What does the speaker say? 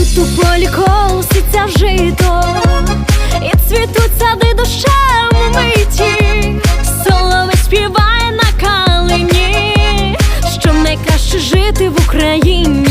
Тут у полі ця жито, і цвітуть сади дощем миті, соловей співає на калині, що найкраще жити в Україні.